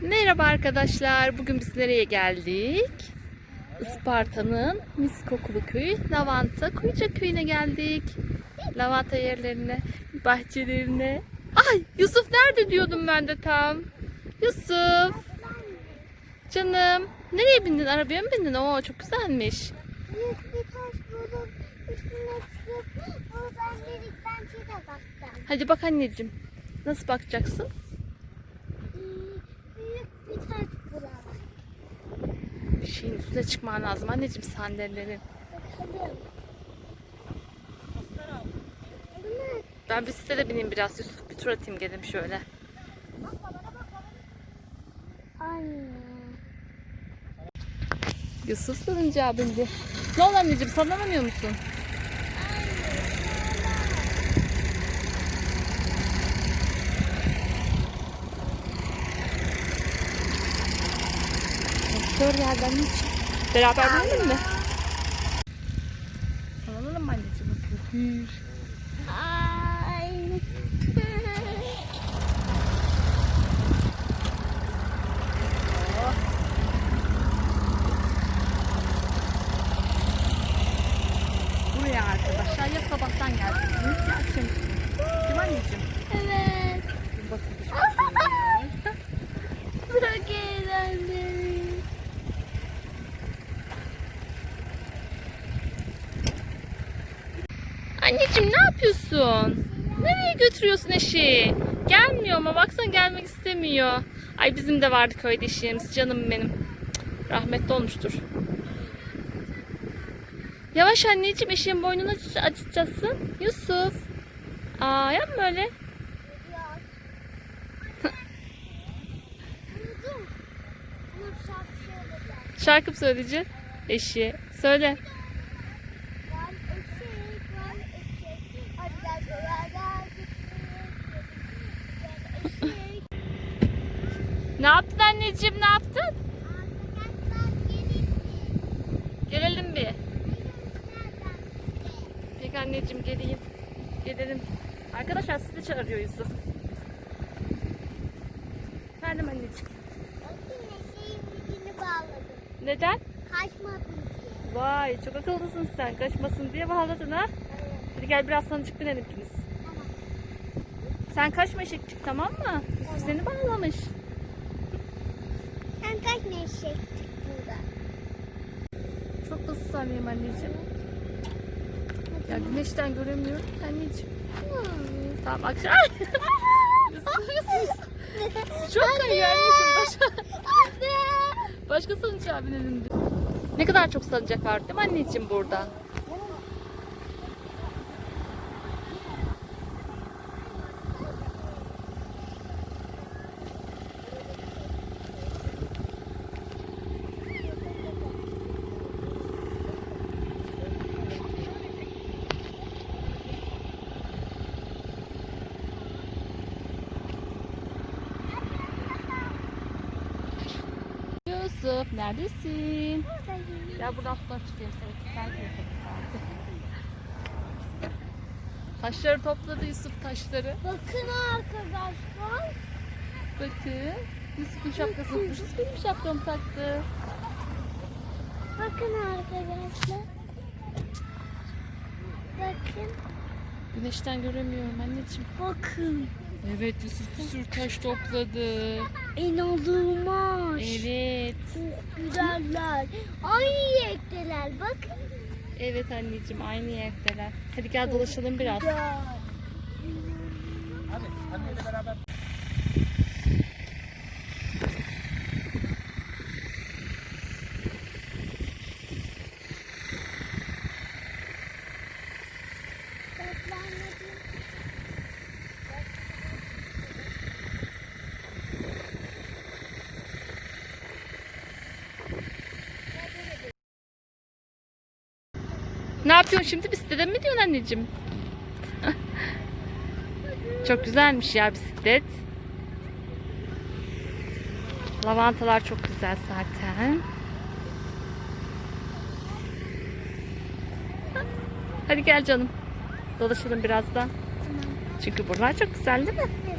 Merhaba arkadaşlar. Bugün biz nereye geldik? Isparta'nın mis kokulu köyü Lavanta Kuyuca köyüne geldik. Lavanta yerlerine, bahçelerine. Ay Yusuf nerede diyordum ben de tam. Yusuf. Canım. Nereye bindin? Arabaya mı bindin? Oo çok güzelmiş. Hadi bak anneciğim. Nasıl bakacaksın? Bir şeyin üstüne çıkman lazım anneciğim sandalyenin. Ben bisiklete bineyim biraz Yusuf. Bir tur atayım gelin şöyle. Yusuf salıncağa bindi. Ne oldu anneciğim sallanamıyor musun? Kör geldi anneciğim. Beraber binelim mi? Sallanalım mı anneciğim? Nasıl? Hür. Ay. Buraya arkadaşlar ya sabahtan geleceksiniz ya akşam. Değil mi anneciğim? evet. Bakın bir şey Çok eğlenceli. Anneciğim ne yapıyorsun? Nereye götürüyorsun eşi? Gelmiyor ama baksana gelmek istemiyor. Ay bizim de vardı köyde eşeğimiz canım benim. Cık, Rahmetli olmuştur. Yavaş anneciğim eşeğin boynunu acı- acıtacaksın. Yusuf. Aa yapma öyle. Şarkı mı söyleyeceksin? Eşi. Söyle. Var eşek, var eşek. Hadi gel beraber gidelim. Gel eşek. Ne yaptın anneciğim ne yaptın? Arkadaşlar gelin. Gelelim bir. Nereden? Peki anneciğim geleyim. Gelelim. Arkadaşlar sizi çağırıyor Yusuf. Efendim anneciğim. Bağladım. Neden? Kaçmasın diye. Vay çok akıllısın sen. Kaçmasın diye bağladın ha. Evet. Hadi gel biraz sancık binelim ikimiz. Tamam. Sen kaçma eşekçik tamam mı? Yusuf seni bağlamış. Sen kaç ne eşek burada? Çok hızlı sarayım anneciğim. Ya güneşten göremiyorum anneciğim. Tamam akşam. Çok kayıyor anneciğim. Başka, Anne. başka salıncağa binelim. Ne kadar çok salıncak var değil mi anneciğim burada? Yusuf neredesin? Ya buradan fotoğraf çekeyim seni. Taşları topladı Yusuf taşları. Bakın arkadaşlar. Bakın. Yusuf'un şapkasını unutmuşuz. Benim şapkamı taktı. Bakın arkadaşlar. Bakın. Güneşten göremiyorum anneciğim. Bakın. Evet Yusuf bir sürü taş topladı. İnanılmaz. Evet. Çok güzeller. Aynı renkteler. Bakın. Evet anneciğim aynı yerdeler. Hadi gel dolaşalım biraz. Güzel. Ne yapıyorsun şimdi? Bisiklete mi diyorsun anneciğim? çok güzelmiş ya bisiklet. Lavantalar çok güzel zaten. Hadi gel canım. Dolaşalım biraz da. Çünkü buralar çok güzel değil mi? Evet.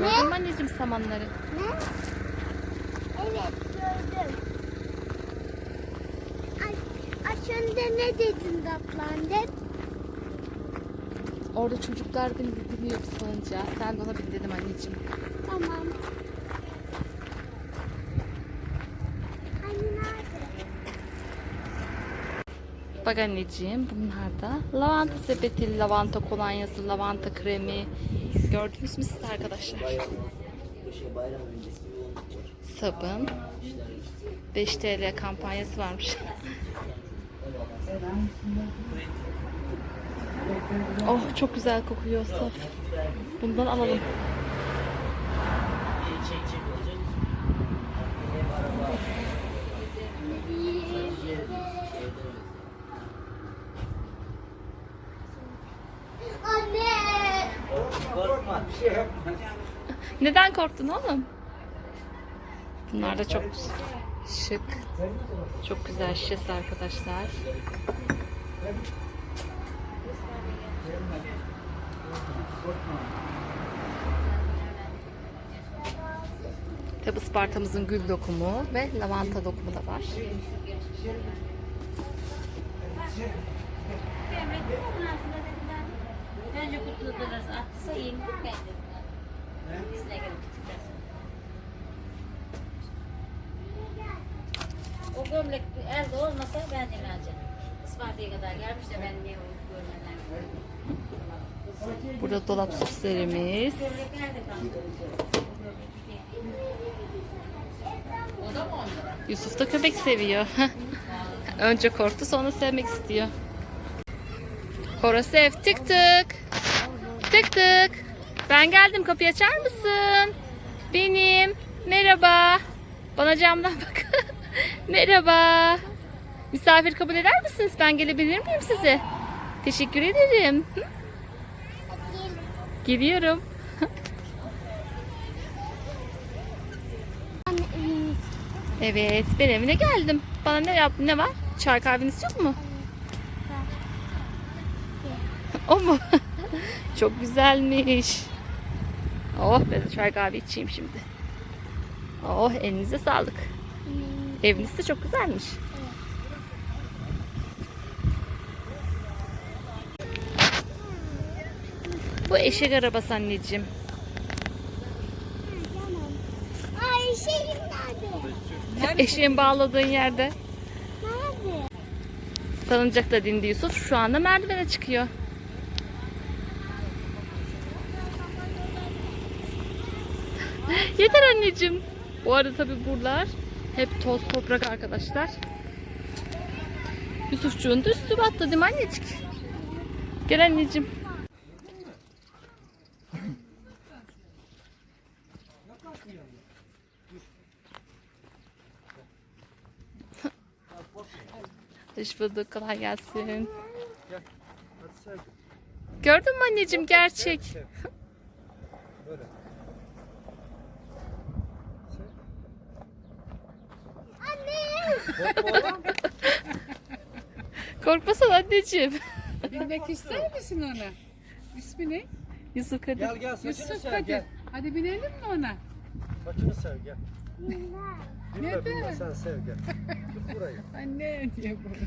Ne? Gördün anneciğim samanları? Ne? Evet gördüm. Önce ne dedin Datlandet? Orada çocuklar bindi biniyor bir salıncağa. Sen de ona bin dedim anneciğim. Tamam. Hani? Bak anneciğim bunlar da lavanta sepeti, lavanta kolonyası, lavanta kremi. Gördünüz mü siz arkadaşlar? Sabun. 5 TL kampanyası varmış. oh çok güzel kokuyor Saf. Bundan alalım. Anne! Korkma bir şey yapmaz. Neden korktun oğlum? Bunlar da çok şık. Çok güzel şişesi arkadaşlar. Tabi Isparta'mızın gül dokumu ve lavanta dokumu da var. Önce kutladılar atsa. İkisine göre gittikten O gömlek elde olmasa ben de alacağım. Isparta'ya kadar gelmiş de ben niye o görmeden Burada dolap süslerimiz. Yusuf da köpek seviyor. Önce korktu sonra sevmek istiyor. Horosev tık tık. Tık tık. Ben geldim kapıyı açar mısın? Benim. Merhaba. Bana camdan bak. Merhaba. Misafir kabul eder misiniz? Ben gelebilir miyim size? Teşekkür ederim. Hı? Geliyorum. Evet, ben evine geldim. Bana ne yap ne var? Çay kahveniz yok mu? o mu? Çok güzelmiş. Oh ben de çay kahve içeyim şimdi. Oh elinize sağlık. Eviniz de çok güzelmiş. Bu eşek arabası anneciğim. Ay şeyim nerede? Eşeğin bağladığın yerde. Nerede? Salıncak da dindi Yusuf. Şu anda merdivene çıkıyor. Yeter anneciğim. Bu arada tabi buralar hep toz toprak arkadaşlar. Yusufcuğun da üstü battı değil mi annecik? Gel anneciğim. Hoş bulduk. Kolay gelsin. Gördün mü anneciğim gerçek? Böyle. Korkmasana anneciğim. Binmek ister misin ona? İsmi ne? Yusuf hadi. Gel gel saçını Yusuf sev hadi. gel. Hadi binelim mi ona? Saçını sev gel. Bilme bilme sen sev gel. Tut burayı. Anne diye bağırıyor.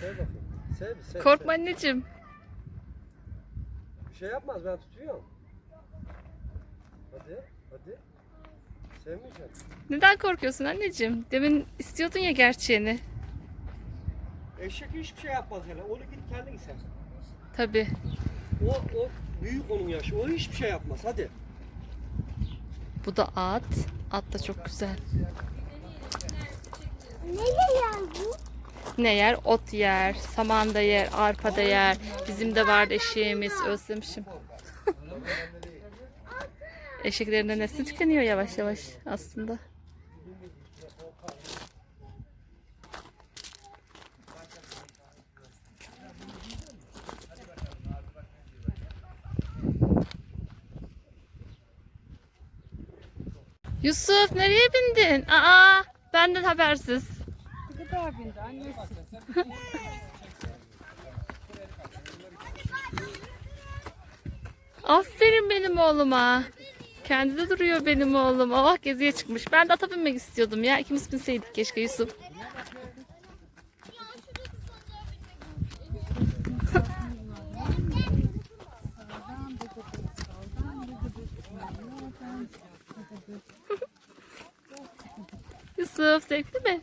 Sev bakayım. Sev sev. Korkma sev. anneciğim. Bir şey yapmaz ben tutuyorum. Hadi hadi. Sevmeyeceksin. Neden korkuyorsun anneciğim? Demin istiyordun ya gerçeğini. Eşek hiçbir şey yapmaz hele. Onu git kendin sev. Tabi. O, o büyük onun yaşı. O hiçbir şey yapmaz. Hadi. Bu da at. At da çok güzel. Nereye geldi? Ne yer? Ot yer, saman da yer, arpa da yer. Bizim de vardı eşeğimiz. Özlemişim. Eşeklerin de nesli tükeniyor yavaş yavaş aslında. Yusuf nereye bindin? Aa, benden habersiz. Kadar bindi annesi. Aferin benim oğluma. Kendi de duruyor benim oğlum. Oh geziye çıkmış. Ben de ata binmek istiyordum ya. İkimiz binseydik keşke Yusuf. Yusuf zevkli mi?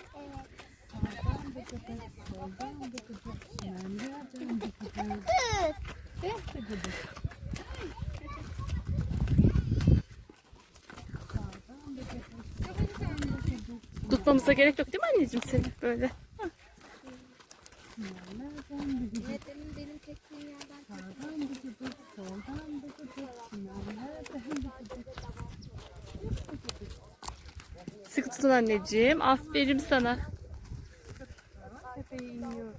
Tutmamıza gerek yok değil mi anneciğim seni böyle? Sıkı tutun anneciğim. Aferin sana. Tepeyi iniyoruz.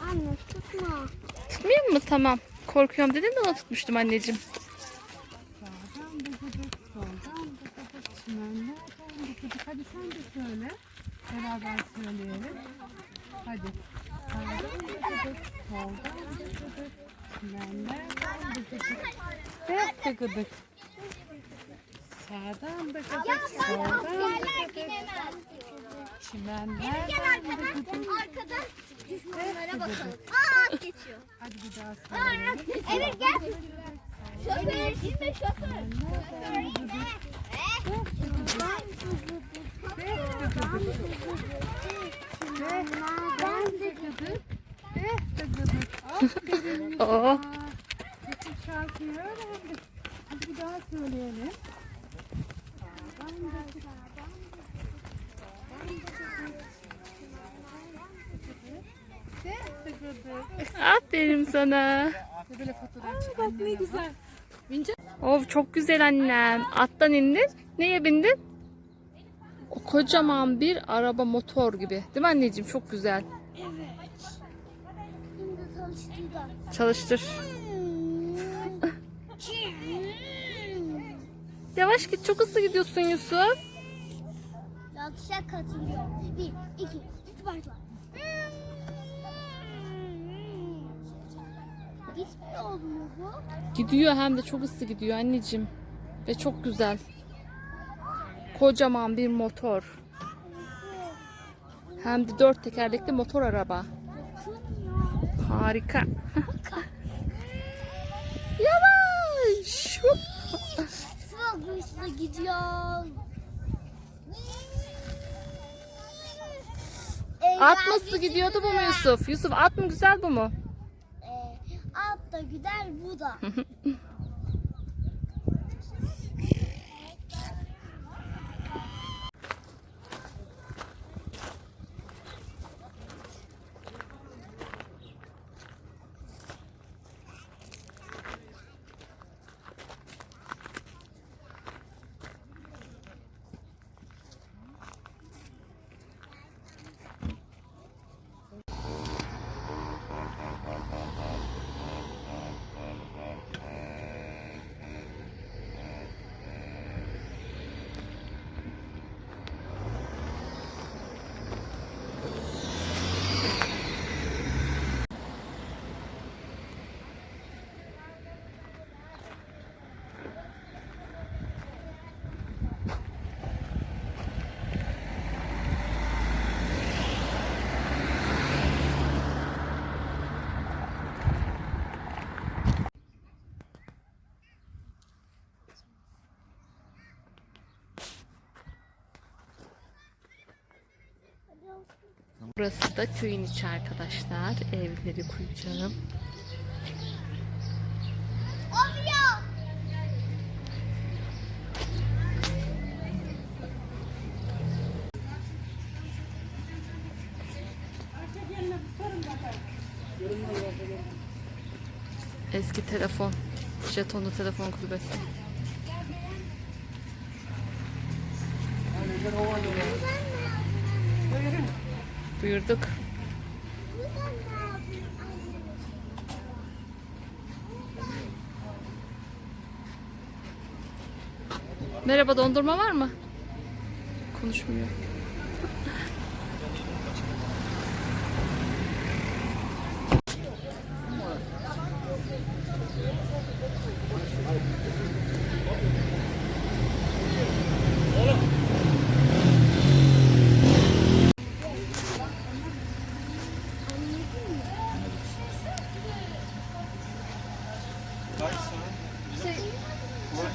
Anne tutma. Tutmayayım mı? Tamam. Korkuyorum dedim de ona tutmuştum anneciğim. Soldan. Hadi sen de söyle. Beraber söyleyelim. Hadi. Sağdan dıgıdık, soldan dıgıdık, çimenlerden dıgıdık. Ve dıgıdık. Sağdan dıgıdık, soldan dıgıdık, çimenlerden dıgıdık. Arkadan düşmanlara bakalım. Aa geçiyor. Hadi bir daha söyleyelim. Evet gel. Şoför şimdi şoför. Ben dıgıdık, eh dıgıdık. Aferin. Oo. Bütün şarkıyı öğrendik. Hadi bir daha söyleyelim. Sağdan dıgıdık, eh dıgıdık. Aferin sana. Bak ne güzel. Of çok güzel annem. Attan indin. Neye bindin? O kocaman bir araba motor gibi. Değil mi anneciğim? Çok güzel. Çalıştırdı. Çalıştır. Yavaş git. Çok hızlı gidiyorsun Yusuf. Yarışa katılıyor. Bir, iki, üç başla. Gitmiyor mu bu? Gidiyor hem de çok hızlı gidiyor anneciğim. Ve çok güzel. Kocaman bir motor. Hem de dört tekerlekli motor araba. Harika. Yavaş. Hızlı gidiyor. At nasıl gidiyordu bu mu Yusuf? Yusuf at mı güzel bu mu? Ee, at da güzel bu da. Burası da köyün içi arkadaşlar. Evleri koyacağım. Eski telefon. Jetonlu telefon kulübesi. Buyurduk. Merhaba dondurma var mı? konuşmuyor.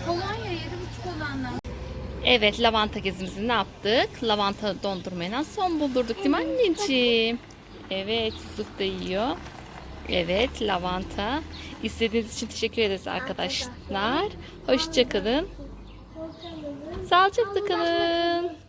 Kolonya yedi buçuk olanlar. Evet lavanta gezimizi ne yaptık? Lavanta dondurmayla son buldurduk değil mi anneciğim? Evet Yusuf da yiyor. Evet lavanta. İstediğiniz için teşekkür ederiz arkadaşlar. Hoşçakalın. Sağlıcakla kalın.